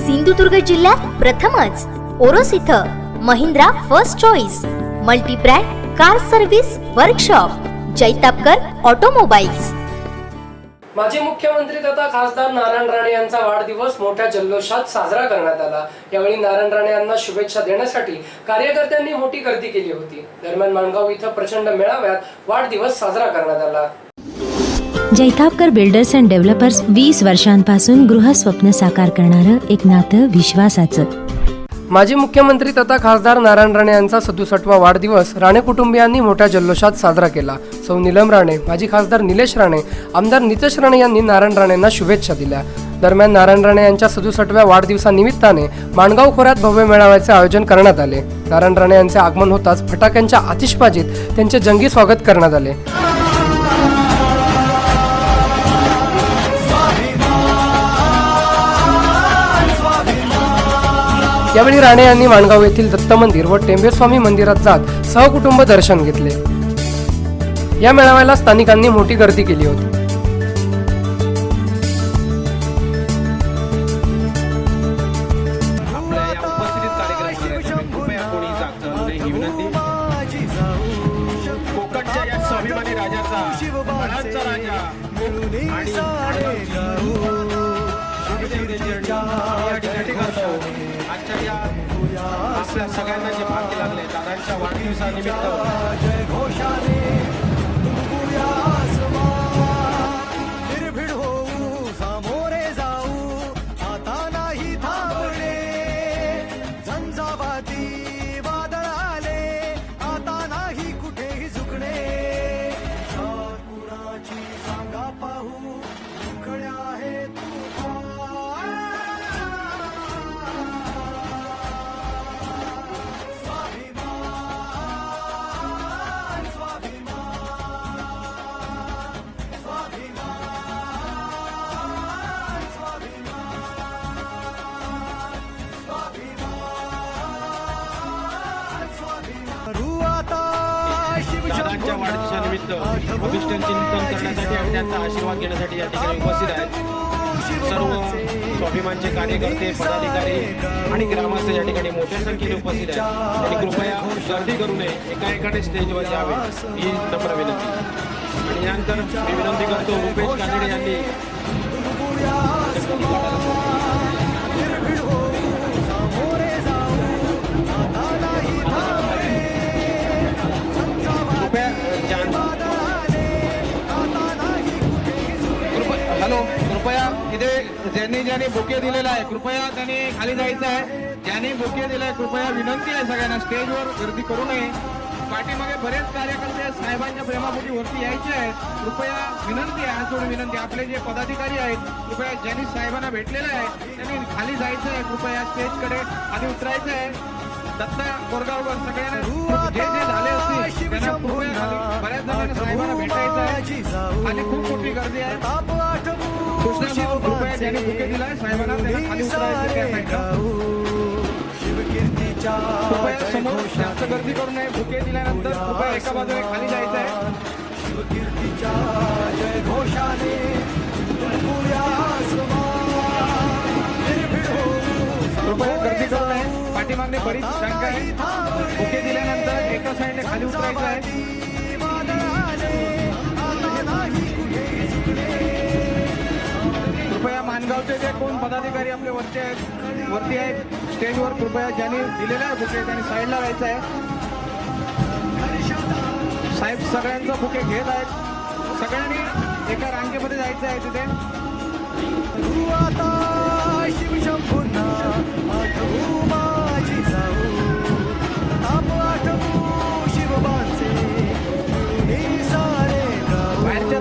सिंधुदुर्ग जिल्ह्यात प्रथमच ओरोस इथं Mahindra first choice multibrand car service workshop Jaitapkar automobiles. माजी मुख्यमंत्री तथा खासदार नारायण राणे यांचा वाढदिवस मोठ्या जल्लोषात साजरा करण्यात आला. यावेळी नारायण राणे यांना शुभेच्छा देण्यासाठी कार्यकर्त्यांनी मोठी गर्दी केली होती. दरम्यान माणगाव इथं प्रचंड मेळाव्यात वाढदिवस साजरा करण्यात आला. जैतापकर बिल्डर्स अँड डेव्हलपर्स वीस वर्षांपासून गृहस्वप्न साकार करणारं एक नातं विश्वासाचं. माजी मुख्यमंत्री तथा खासदार नारायण राणे यांचा सदुसष्टवा वाढदिवस राणे कुटुंबियांनी मोठ्या जल्लोषात साजरा केला. सौ नीलम राणे माजी खासदार निलेश राणे आमदार नितेश राणे यांनी नारायण राणेंना शुभेच्छा दिल्या. दरम्यान नारायण राणे यांच्या सदुसष्टव्या वाढदिवसानिमित्ताने माणगाव खोऱ्यात भव्य मेळाव्याचे आयोजन करण्यात आले. नारायण राणे यांचे आगमन होताच फटाक्यांच्या आतिषबाजीत त्यांचे जंगी स्वागत करण्यात आले. यावेळी राणे यांनी माणगाव येथील दत्त मंदिर व टेंबेस्वामी मंदिरात जात सहकुटुंब दर्शन घेतले. या मेळाव्याला स्थानिकांनी मोठी गर्दी केली होती. स्वाभिमानी राजाचा राजा आणि या ठिकाणी करतो आजच्या या आपल्या सगळ्यांना जे भाग्य लागले दादांच्या वाढदिवसानिमित्त. निर्भीड दादांच्या वाढदिवसानिमित्त अभिष्ट चिंतन करण्यासाठी आणि त्यांचा आशीर्वाद घेण्यासाठी या ठिकाणी उपस्थित आहेत. सर्व स्वाभिमानचे कार्यकर्ते पदाधिकारी आणि ग्रामस्थ या ठिकाणी मोठ्या संख्येने उपस्थित आहेत. आणि कृपया गर्दी करू नये. एका एकाने स्टेजवर यावे ही नम्र विनंती. आणि यानंतर मी विनंती करतो रुपेश कानडे यांनी ज्यांनी ज्यांनी बुके दिलेला आहे कृपया त्यांनी खाली जायचं आहे. ज्यांनी बुके दिलाय कृपया विनंती आहे सगळ्यांना स्टेजवर गर्दी करू नये. पाठीमागे बरेच कार्यकर्ते साहेबांच्या प्रेमापोटी वरती यायचे आहेत. कृपया विनंती आहे हात जोडून विनंती. आपले जे पदाधिकारी आहेत कृपया ज्यांनी साहेबांना भेटलेले आहे त्यांनी खाली जायचं आहे. कृपया स्टेजकडे आधी उतरायचं आहे. दत्ता कोरगावकर सगळ्यांना जे जे झाले असतील त्यांना बऱ्याच जणांना साहेबांना भेटायचं आहे. आणि खूप मोठी गर्दी आहे. शिवकीर्तीच्या कृपया समोर जास्त गर्दी करू नये बुके दिल्यानंतर कृपया एका बाजूने खाली जायचं आहे शिवकीर्तीच्या जय घोषाने कृपया गर्दी करू नये. पाठीमागणे बरीच शंका आहे. बुके दिल्यानंतर एका साईडने खाली उतरायचं आहे. गावचे जे कोण पदाधिकारी आपले वरचे आहेत वरती आहेत स्टेजवर कृपया ज्यांनी दिलेला आहे बुके त्यांनी साईडला राहायचं आहे. साहेब सगळ्यांचा बुके घेत आहेत. सगळ्यांनी एका रांगेमध्ये जायचं आहे तिथे. शिवशंभूंना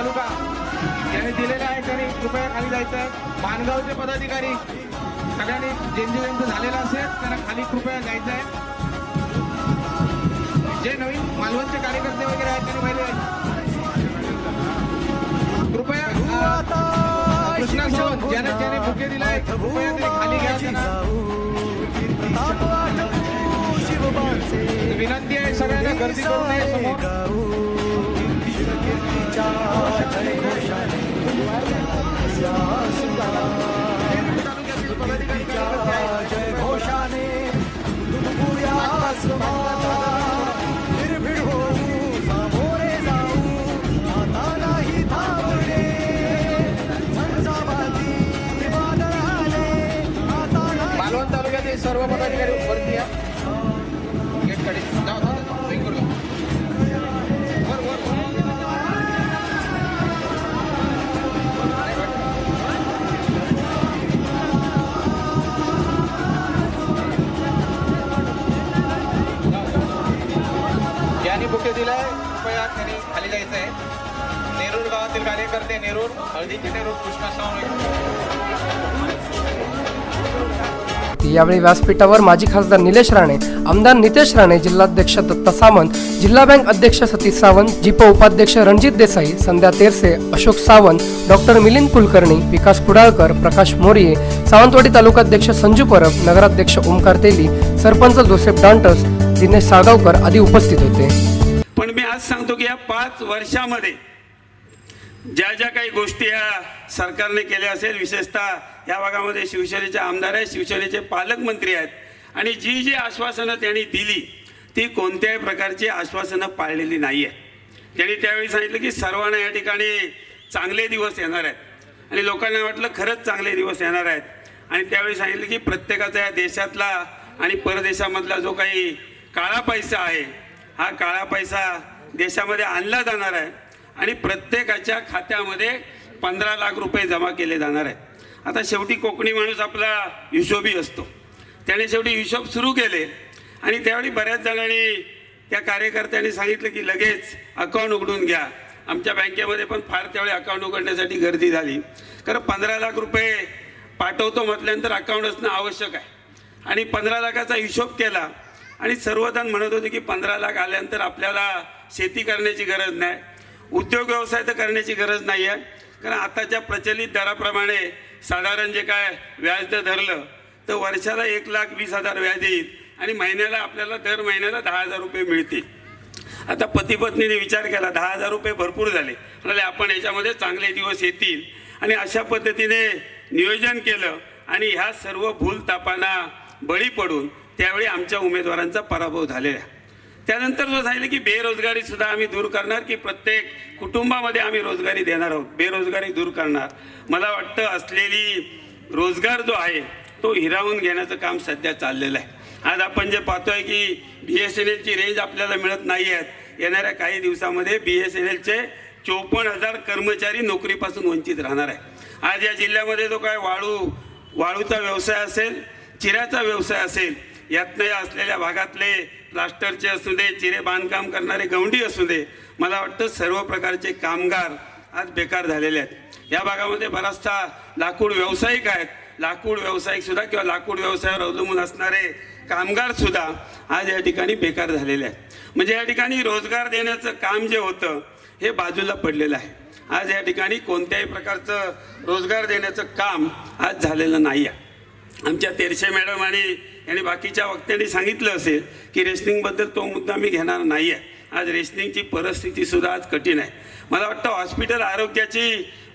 तालुका. ज्यांनी दिलेला आहे त्यांनी कृपया खाली जायचं. आहे मानगावचे पदाधिकारी सगळ्यांनी ज्यांचं ज्यांचं झालेलं असेल त्यांना खाली कृपया जायचं आहे. जे नवीन मालवणचे कार्यकर्ते वगैरे आहेत त्यांनी पहिले कृपया कृष्णा सावंत ज्याने ज्याने बुके दिलाय कृपया खाली घ्या. विनंती आहे सगळ्यांना गर्दी करू नये समोर. यावेळी व्यासपीठावर माजी खासदार निलेश राणे आमदार नितेश राणे जिल्हाध्यक्ष दत्ता सावंत जिल्हा बँक अध्यक्ष सतीश सावंत जिप उपाध्यक्ष रणजित देसाई संध्या तेरसे अशोक सावंत डॉक्टर मिलिंद कुलकर्णी विकास कुडाळकर प्रकाश मोरिये सावंतवाडी तालुकाध्यक्ष संजू परब नगराध्यक्ष ओमकार तेली सरपंच जोसेफ डांटस दिनेश सागावकर आदी उपस्थित होते. पण मी आज सांगतो की या पाच वर्षामध्ये ज्या ज्या काही गोष्टी या सरकारने केल्या असेल विशेषतः या भागामध्ये शिवसेनेचे आमदार आहेत शिवसेनेचे पालकमंत्री आहेत आणि जी जी आश्वासनं त्यांनी दिली ती कोणत्याही प्रकारची आश्वासनं पाळलेली नाही आहे त्यांनी त्यावेळी सांगितलं की सर्वांना या ठिकाणी चांगले दिवस येणार आहेत आणि लोकांना वाटलं खरंच चांगले दिवस येणार आहेत. आणि त्यावेळी सांगितलं की प्रत्येकाचा या देशातला आणि परदेशामधला जो काही काळा पैसा आहे हा काळा पैसा देशामध्ये आणला जाणार आहे. आणि प्रत्येकाच्या खात्यामध्ये पंधरा लाख रुपये जमा केले जाणार आहेत. आता शेवटी कोकणी माणूस आपला हिशोबी असतो. त्याने शेवटी हिशोब सुरू केले आणि त्यावेळी बऱ्याच जणांनी त्या कार्यकर्त्यांनी सांगितलं की लगेच अकाउंट उघडून घ्या. आमच्या बँकेमध्ये पण फार त्यावेळी अकाउंट उघडण्यासाठी गर्दी झाली. कारण पंधरा लाख रुपये पाठवतो म्हटल्यानंतर अकाउंट असणं आवश्यक आहे. आणि पंधरा लाखाचा हिशोब केला आणि सर्वजण म्हणत होते की पंधरा लाख आल्यानंतर आपल्याला शेती करण्याची गरज नाही. उद्योग व्यवसाय तर करण्याची गरज नाही आहे कारण आताच्या प्रचलित दराप्रमाणे साधारण जे काय व्याजदर धरलं तर वर्षाला एक लाख वीस हजार व्याज येईल आणि महिन्याला आपल्याला दर महिन्याला दहा हजार रुपये मिळतील. आता पती पत्नीने विचार केला दहा हजार रुपये भरपूर झाले. म्हणाले आपण याच्यामध्ये चांगले दिवस येतील. आणि अशा पद्धतीने नियोजन केलं आणि ह्या सर्व भूलतापांना बळी पडून त्यावेळी आमच्या उमेदवारांचा पराभव झालेला आहे. त्यानंतर जो सांगितलं की बेरोजगारी सुद्धा आम्ही दूर करणार की प्रत्येक कुटुंबामध्ये आम्ही रोजगारी देणार आहोत. बेरोजगारी दूर करणार. मला वाटतं असलेली रोजगार जो आहे तो हिरावून घेण्याचं काम सध्या चाललेलं आहे. आज आपण जे पाहतोय की बी एस एन एलची रेंज आपल्याला मिळत नाही आहेत येणाऱ्या काही दिवसामध्ये बी एस एन एलचे चोपन्न हजार कर्मचारी नोकरीपासून वंचित राहणार आहे. आज या जिल्ह्यामध्ये जो काय वाळू वाळूचा व्यवसाय असेल चिऱ्याचा व्यवसाय असेल यातनं या असलेल्या भागातले प्लास्टरचे असू दे चिरे बांधकाम करणारे गवंडी असू दे मला वाटतं सर्व प्रकारचे कामगार आज बेकार झालेले आहेत. या भागामध्ये बराचसा लाकूड व्यावसायिक आहेत. लाकूड व्यावसायिक सुद्धा किंवा लाकूड व्यवसायावर अवलंबून असणारे कामगार सुद्धा आज या ठिकाणी बेकार झालेले आहेत. म्हणजे या ठिकाणी रोजगार देण्याचं काम जे होतं हे बाजूला पडलेलं आहे. आज या ठिकाणी कोणत्याही प्रकारचं रोजगार देण्याचं काम आज झालेलं नाही आहे आमच्या तेरशे मॅडम आणि आणि बाकीच्या वक्त्यांनी सांगितलं असेल की रेशनिंगबद्दल तो मुद्दा मी घेणार नाही आहे आज रेशनिंगची परिस्थितीसुद्धा आज कठीण आहे. मला वाटतं हॉस्पिटल आरोग्याची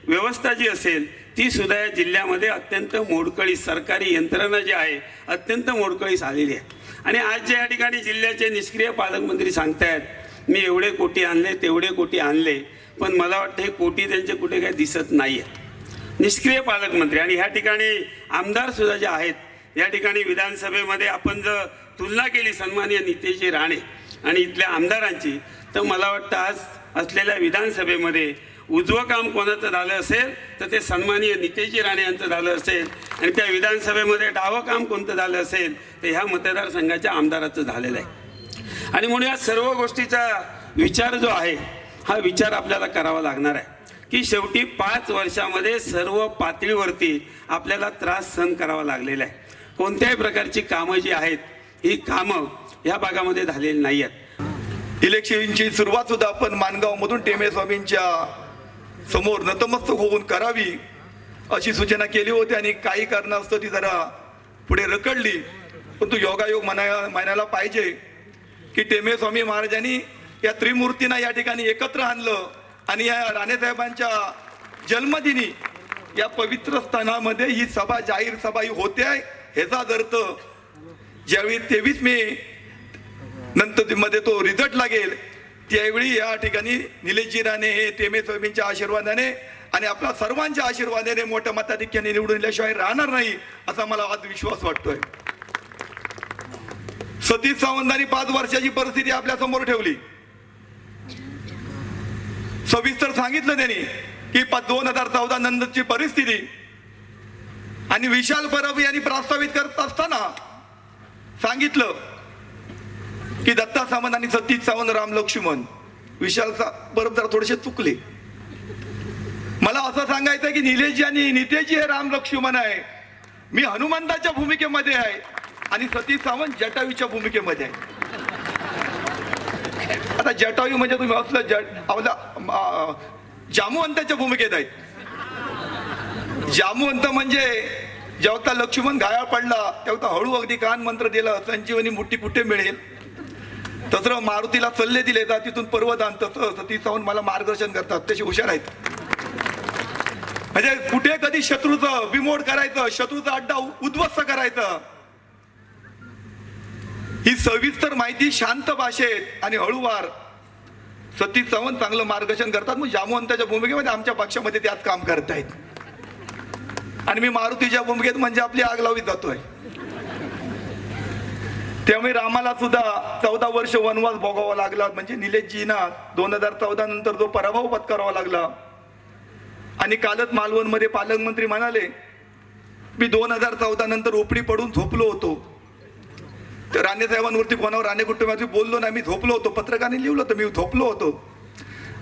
व्यवस्था जी असेल ती सुद्धा या जिल्ह्यामध्ये अत्यंत मोडकळी सरकारी यंत्रणा जी आहे अत्यंत मोडकळीस आलेली आहे. आणि आज जे या ठिकाणी जिल्ह्याचे निष्क्रिय पालकमंत्री सांगतायत मी एवढे कोटी आणले तेवढे कोटी आणले पण मला वाटतं हे कोटी त्यांचे कुठे काही दिसत नाही आहे निष्क्रिय पालकमंत्री आणि ह्या ठिकाणी आमदारसुद्धा जे आहेत या ठिकाणी विधानसभेमध्ये आपण जर तुलना केली सन्मान्य नितेशजी राणे आणि इथल्या आमदारांची तर मला वाटतं आज असलेल्या विधानसभेमध्ये उजवं काम कोणाचं झालं असेल तर ते सन्माननीय नितेशजी राणे यांचं झालं असेल. आणि त्या विधानसभेमध्ये डावं काम कोणतं झालं असेल तर ह्या मतदारसंघाच्या आमदाराचं झालेलं आहे. आणि म्हणून या सर्व गोष्टीचा विचार जो आहे हा विचार आपल्याला करावा लागणार आहे. की शेवटी पाच वर्षामध्ये सर्व पातळीवरती आपल्याला त्रास सहन करावा लागलेला आहे. कोणत्याही प्रकारची कामं जी आहेत ही कामं या भागामध्ये झालेली नाही आहेत इलेक्शनची सुरुवात सुद्धा आपण मानगावमधून टेमे स्वामींच्या समोर नतमस्तक होऊन करावी अशी सूचना केली होती आणि काही कारणास्तव ती जरा पुढे रकडली पण तू योगायोग म्हणाय म्हणायला पाहिजे की टेमे स्वामी महाराजांनी या त्रिमूर्तींना या ठिकाणी एकत्र आणलं. आणि या राणेसाहेबांच्या जन्मदिनी या पवित्र स्थानामध्ये ही सभा जाहीर सभा ही होते आहे. ह्याचा अर्थ ज्यावेळी तेवीस मे नंतर मध्ये तो रिझल्ट लागेल त्यावेळी या ठिकाणी निलेशजी राणे हे तेमे स्वामींच्या आशीर्वादाने आणि आपल्या सर्वांच्या आशीर्वादाने मोठ्या मताधिक्याने निवडून दिल्याशिवाय राहणार नाही असा मला आज विश्वास वाटतोय. सतीश सावंतांनी पाच वर्षाची परिस्थिती आपल्यासमोर ठेवली. सविस्तर सांगितलं त्यांनी की दोन हजार चौदा नंतरची परिस्थिती. आणि विशाल परब यांनी प्रस्तावित करत असताना सांगितलं की दत्ता सावंत आणि सतीश सावंत राम लक्ष्मण. विशाल परब जरा थोडेसे चुकले. मला असं सांगायचं की निलेशजी आणि नितेशजी हे राम लक्ष्मण आहे. मी हनुमंताच्या भूमिकेमध्ये आहे आणि सतीश सावंत जटावीच्या भूमिकेमध्ये आहे. आता जटायू म्हणजे तुम्ही असलं जट आपला जामुवंताच्या भूमिकेत आहेत. जामुवंत म्हणजे जेव्हा लक्ष्मण घायाळ पडला तेव्हा हळू अगदी कान मंत्र दिला संजीवनी मुठी कुठे मिळेल? तसं मारुतीला सल्ले दिले जात तिथून पर्वदान तसं सती जाऊन मला मार्गदर्शन करतात. तसे हुशार आहेत. म्हणजे कुठे कधी शत्रूचं बिमोड करायचं शत्रूचा अड्डा उद्ध्वस्त करायचं ही सविस्तर माहिती शांत भाषेत आणि हळूवार सतीश चव्हाण चांगलं मार्गदर्शन करतात. मग जामवंताच्या भूमिकेमध्ये आमच्या पक्षामध्ये त्यात काम करतायत. आणि मी मारुतीच्या भूमिकेत म्हणजे आपली आग लावली जातोय. त्यामुळे रामाला सुद्धा चौदा वर्ष वनवास भोगावा लागला. म्हणजे निलेशजीना दोन हजार चौदा नंतर जो पराभव पत्करावा लागला. आणि कालच मालवणमध्ये पालकमंत्री म्हणाले मी दोन हजार चौदा नंतर उपडी पडून झोपलो होतो. तर राणे साहेबांवरती कोणावर राणे कुटुंबावरती बोललो नाही मी झोपलो होतो पत्रकारांनी लिहिलं होतं मी झोपलो होतो.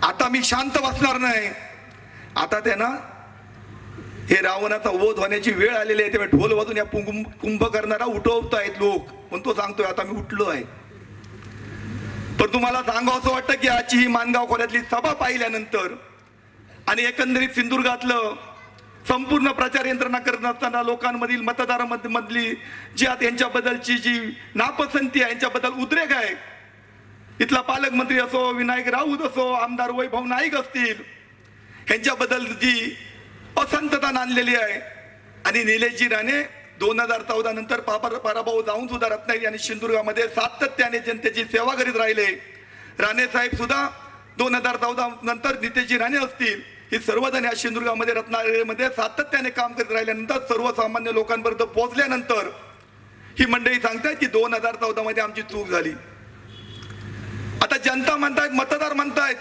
आता मी शांत बसणार नाही. आता त्यांना हे रावणाचा वध होण्याची वेळ आलेली आहे तेव्हा ढोल वाजून या कुंभ कुंभ करणारा उठवत आहेत लोक. पण तो सांगतोय आता मी उठलो आहे. पण तुम्हाला सांगावं असं वाटतं की आजची ही मानगाव खोऱ्यातली सभा पाहिल्यानंतर आणि एकंदरीत सिंधुदुर्गातलं संपूर्ण प्रचार यंत्रणा करत असताना लोकांमधील मतदारांमध्ये मधली जी आता यांच्याबद्दलची जी नापसंती आहे यांच्याबद्दल उद्रेक आहे. इथला पालकमंत्री असो विनायक राऊत असो आमदार वैभव नाईक असतील ह्यांच्याबद्दल जी असंतता नांदलेली आहे. आणि निलेशजी राणे दोन हजार चौदा नंतर पापर पराभव जाऊन सुद्धा रत्नागिरी आणि सिंधुदुर्गामध्ये सातत्याने जनतेची सेवा करीत राहिले. राणे साहेब सुद्धा दोन हजार चौदा नंतर नितेशजी राणे असतील. ही सर्वजण या सिंधुदुर्गामध्ये रत्नागिरीमध्ये सातत्याने काम करत राहिल्यानंतर सर्वसामान्य लोकांपर्यंत पोहोचल्यानंतर ही मंडळी सांगतात की दोन हजार चौदा मध्ये आमची चूक झाली. आता जनता म्हणतायत मतदार म्हणतायत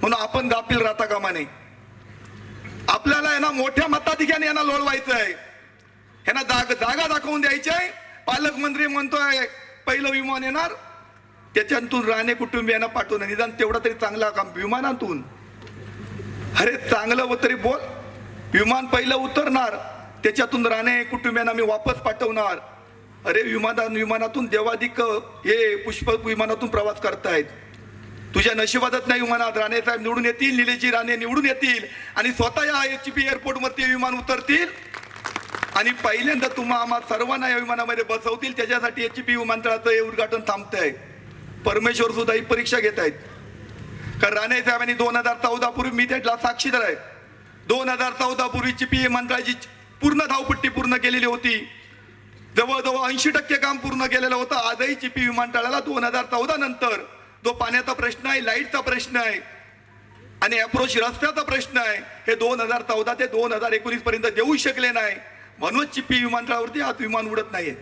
म्हणून आपण गाफील राहता कामा नये. आपल्याला यांना मोठ्या मताधिक्याने यांना लोळवायचं आहे यांना जाग जागा दाखवून द्यायची आहे पालकमंत्री म्हणतोय पहिलं विमान येणार त्याच्यातून राणे कुटुंबियांना पाठवून निदान तेवढा तरी चांगला काम विमानातून. अरे चांगलं तरी बोल. विमान पहिलं उतरणार त्याच्यातून राणे कुटुंबियांना मी वापस पाठवणार. अरे विमाना विमानातून देवाधिक हे पुष्प विमानातून प्रवास करतायत. तुझ्या नशिबातच नाही विमानात राणे साहेब निवडून येतील निलेशजी राणे निवडून येतील आणि स्वतः या एच पी एअरपोर्टवरती विमान उतरतील. आणि पहिल्यांदा तुम्हा आम्हा सर्वांना या विमानामध्ये बसवतील त्याच्यासाठी एच पी विमानतळाचं हे उद्घाटन थांबतंय. परमेश्वर सुद्धा ही परीक्षा घेत आहेत कारण राणे साहेबांनी दोन हजार चौदा पूर्वी मी त्याला साक्षीदार आहे दोन हजार चौदा पी चिपी विमानतळाची पूर्ण धावपट्टी पूर्ण केलेली होती. जवळजवळ ऐंशी टक्के काम पूर्ण केलेलं होतं. आजही चिपी विमानतळाला दोन हजार चौदा नंतर जो पाण्याचा प्रश्न आहे लाईटचा प्रश्न आहे आणि अप्रोच रस्त्याचा प्रश्न आहे हे दोन हजार चौदा ते दोन हजार एकोणीस पर्यंत देऊ शकले नाही. म्हणून चिपी विमानतळावरती आज विमान उडत नाहीये.